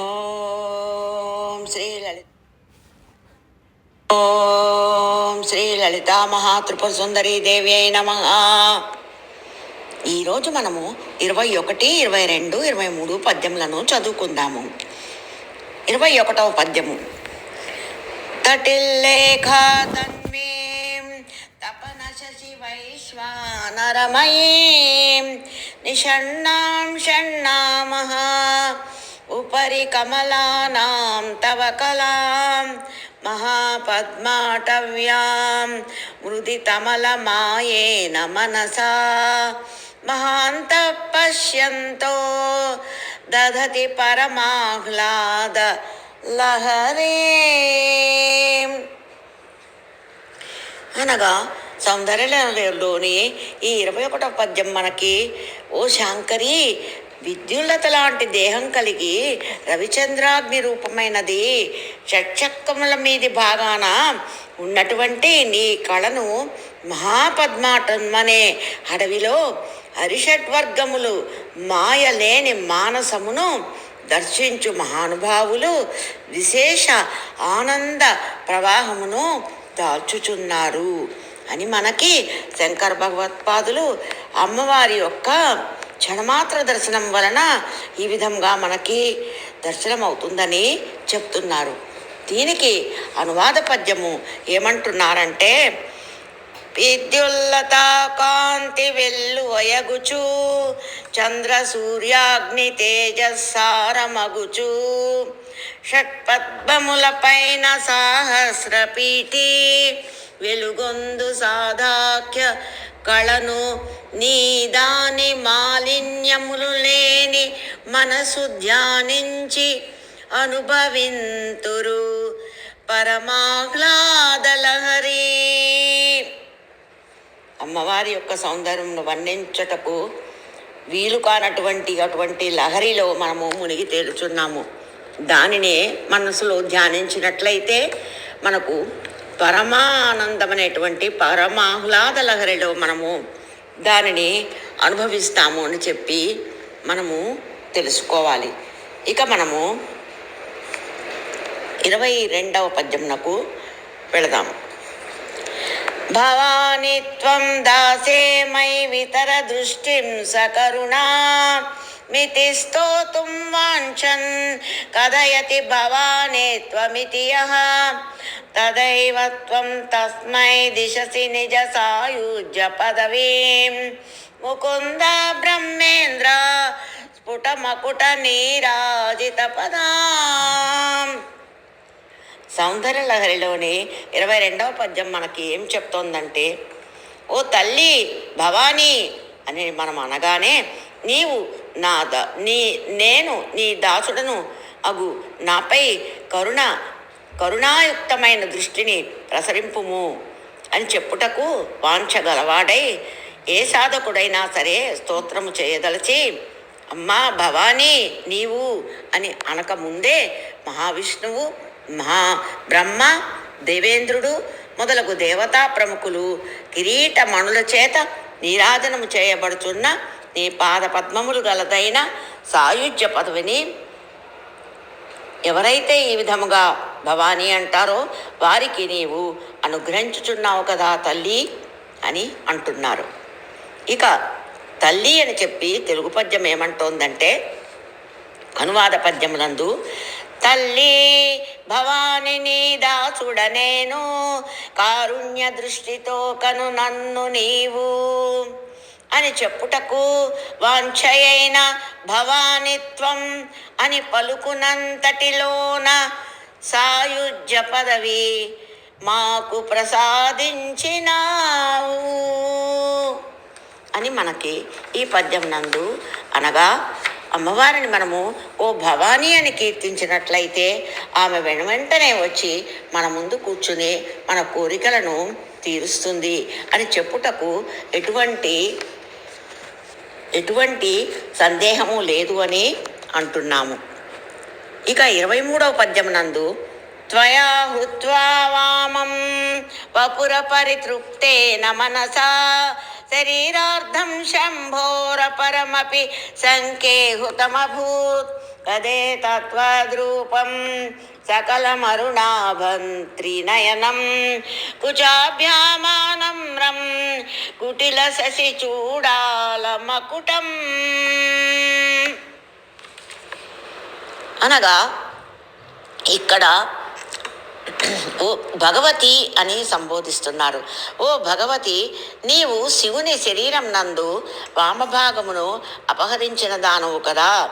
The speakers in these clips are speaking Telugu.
ఓం శ్రీ లలిత ఓం శ్రీ లలితా మహాత్రిపుర సుందరి దేవి అయి నమ. ఈరోజు మనము ఇరవై ఒకటి ఇరవై రెండు ఇరవై మూడు పద్యములను చదువుకుందాము. ఇరవై ఒకటవ పద్యము. తటిల్లేఖా తన్మీం తపన శశి వైశ్వానరమయీం నిషణ్ణాం షణ్ణామః ఉపరి కమలానాం తవ కలాం మహాపద్మాటవ్యాం మృదితమలమాయేన మనసా మహాంత పశ్యంతో దధతి పరమాహ్లాద లహరే అనగా సౌందర్యలోని ఈ ఇరవై ఒకటో పద్యం మనకి ఓ శాంకరి విద్యుల్లత లాంటి దేహం కలిగి రవిచంద్రాగ్ని రూపమైనది షట్చక్రముల మీది భాగాన ఉన్నటువంటి నీ కళను మహాపద్మాటం అనే అడవిలో హరిషడ్వర్గములు మాయ లేని మానసమును దర్శించు మహానుభావులు విశేష ఆనంద ప్రవాహమును దాల్చుచున్నారు. అని మనకి శంకర భగవత్పాదులు అమ్మవారి యొక్క క్షణమాత్ర దర్శనం వలన ఈ విధంగా మనకి దర్శనం అవుతుందని చెప్తున్నారు. దీనికి అనువాద పద్యము ఏమంటున్నారంటే విద్యుల్లతా కాంతి వెల్లు ఒయగుచు చంద్ర సూర్యాగ్ని తేజస్సారమగుచు షట్పద్మములపైన సాహస్రపీఠి వెలుగొందు సాధాఖ్య కళను నీదాని మాలిన్యములు లేని మనసు ధ్యానించి అనుభవింతురు పరమాహ్లాదలహరి. అమ్మవారి యొక్క సౌందర్యంను వర్ణించటకు వీలు కానటువంటి అటువంటి లహరిలో మనము మునిగి తేలుచున్నాము. దానినే మనసులో ధ్యానించినట్లయితే మనకు పరమానందమైనటువంటి పరమాహ్లాద లహరిలో మనము దానిని అనుభవిస్తాము అని చెప్పి మనము తెలుసుకోవాలి. ఇక మనము ఇరవై రెండవ పద్యమునకు వెళదాము. భవాని త్వం దాసే మై వితర దృష్టిం సకరుణా మితి స్తోతుం వాంఛన్ కథయతి భవానే త్వమితి యః తదైవ త్వం తస్మై దిశసి నిజ సాయుజ్య పదవీం ముకుంద బ్రహ్మేంద్ర స్ఫుటమకుట నీరాజిత పదాం సౌందర్య లహరిలోని ఇరవై రెండవ పద్యం మనకి ఏం చెప్తోందంటే ఓ తల్లి భవానీ అని మనం అనగానే నీవు నా ద నీ నేను నీ దాసుడను అగు నాపై కరుణ కరుణాయుక్తమైన దృష్టిని ప్రసరింపుము అని చెప్పుటకు వాంఛగలవాడై ఏ సాధకుడైనా సరే స్తోత్రము చేయదలచి అమ్మా భవానీ నీవు అని అనక ముందే మహావిష్ణువు మహా బ్రహ్మ దేవేంద్రుడు మొదలగు దేవతా ప్రముఖులు కిరీట మణుల చేత నీరాజనము చేయబడుచున్న నీ పాద పద్మములు గలదైన సాయుధ్య పదవిని ఎవరైతే ఈ విధముగా భవానీ అంటారో వారికి నీవు అనుగ్రహించుచున్నావు కదా తల్లి అని అంటున్నారు. ఇక తల్లి అని చెప్పి తెలుగు పద్యం ఏమంటోందంటే అనువాద పద్యమునందు తల్లి భవాని నీ దాసుడనేను కారుణ్య దృష్టితో కను నన్ను నీవు. అని చెప్పుటకు వాంఛయైన భవానిత్వం అని పలుకునంతటిలోన సాయుజ్య పదవి మాకు ప్రసాదించినావు. అని మనకి ఈ పద్యం నందు అనగా అమ్మవారిని మనము ఓ భవానీ అని కీర్తించినట్లయితే ఆమె వెను వెంటనే వచ్చి మన ముందు కూర్చుని మన కోరికలను తీరుస్తుంది అని చెప్పుటకు ఎటువంటి ఎటువంటి సందేహము లేదు అని అంటున్నాము. ఇక ఇరవై మూడవ పద్యం నందు త్వయా హృత్వా వామం వపుర పరితృప్తే నమనసా శరీరార్థం శంభోరపరమపి సంకేహుతమభూత్ తదే తత్వద్రూపం సకలమరుణాభం త్రినయనం కుచాభ్యామానం కుటిల శశి అనగా ఇక్కడ ఓ భగవతి అని సంబోధిస్తున్నారు. ఓ భగవతి నీవు శివుని శరీరం నందు వామభాగమును అపహరించిన దానవు కదా.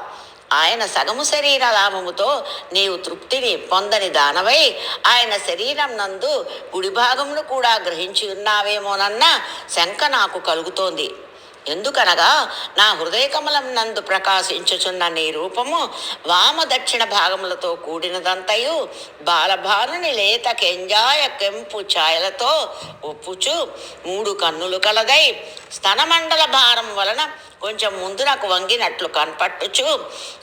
ఆయన సగము శరీర లాభముతో నీవు తృప్తిని పొందని దానవై ఆయన శరీరం నందు గుడి భాగమును కూడా గ్రహించి ఉన్నావేమోనన్న శంక నాకు కలుగుతోంది. ఎందుకనగా నా హృదయ కమలం నందు ప్రకాశించుచున్న నీ రూపము వామ దక్షిణ భాగములతో కూడినదంతయు బాలభానుని లేత కెంజాయ కెంపు ఛాయలతో ఒప్పుచు. మూడు కన్నులు కలదై స్తనమండల భారం వలన కొంచెం ముందు నాకు వంగినట్లు కనపట్టుచు.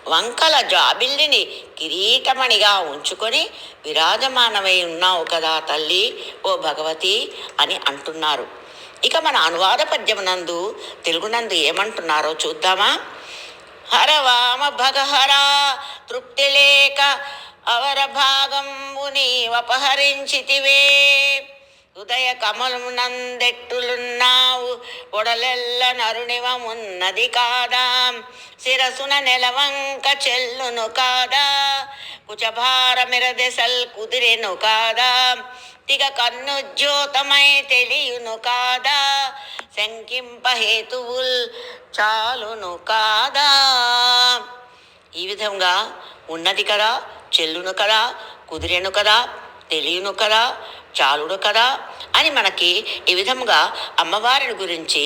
వంకల జాబిల్లిని కిరీటమణిగా ఉంచుకొని విరాజమానమై ఉన్నావు కదా తల్లి ఓ భగవతి అని అంటున్నారు. ఇక మన అనువాద పద్యమునందు తెలుగునందు ఏమంటున్నారో చూద్దామా? హరవామ భగహరా తృప్తి లేక అవర భాగంబు నీవపహరించితివే ఉదయ కమలమునందెట్టులున్నావు ఒడలెల్ల నరుణివమున్నది కాదా? శిరసున నెలవంక చెల్లును కాదా? కుచభార మిరదెసల్ కుదిరెను కాదా? తిగ కన్నుజ్యోతమై తెలియును కాదా? శంకింప హేతువుల్ చాలును కాదా? ఈ విధంగా ఉన్నది కదా చెల్లును కదా కుదిరెను కదా తెలియను కదా చాలును కదా అని మనకి ఈ విధముగా అమ్మవారిని గురించి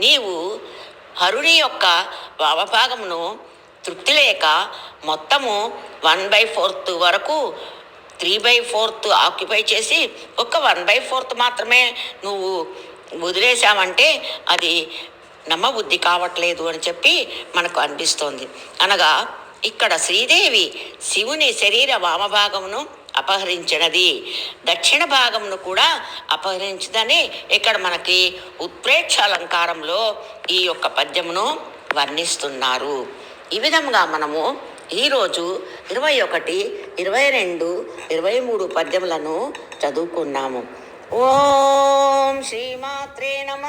నీవు హరుని యొక్క వామభాగమును తృప్తి లేక మొత్తము వన్ బై ఫోర్త్ వరకు త్రీ బై ఫోర్త్ ఆక్యుపై చేసి ఒక్క వన్ బై ఫోర్త్ మాత్రమే నువ్వు వదిలేసావంటే అది నమ్మబుద్ధి కావట్లేదు అని చెప్పి మనకు అనిపిస్తోంది. అనగా ఇక్కడ శ్రీదేవి శివుని శరీర వామభాగమును అపహరించినది. దక్షిణ భాగమును కూడా అపహరించదని ఇక్కడ మనకి ఉత్ప్రేక్ష అలంకారంలో ఈ యొక్క పద్యమును వర్ణిస్తున్నారు. ఈ విధంగా మనము ఈరోజు ఇరవై ఒకటి ఇరవై రెండు ఇరవై మూడు పద్యములను చదువుకున్నాము. ఓం శ్రీమాత్రే నమ.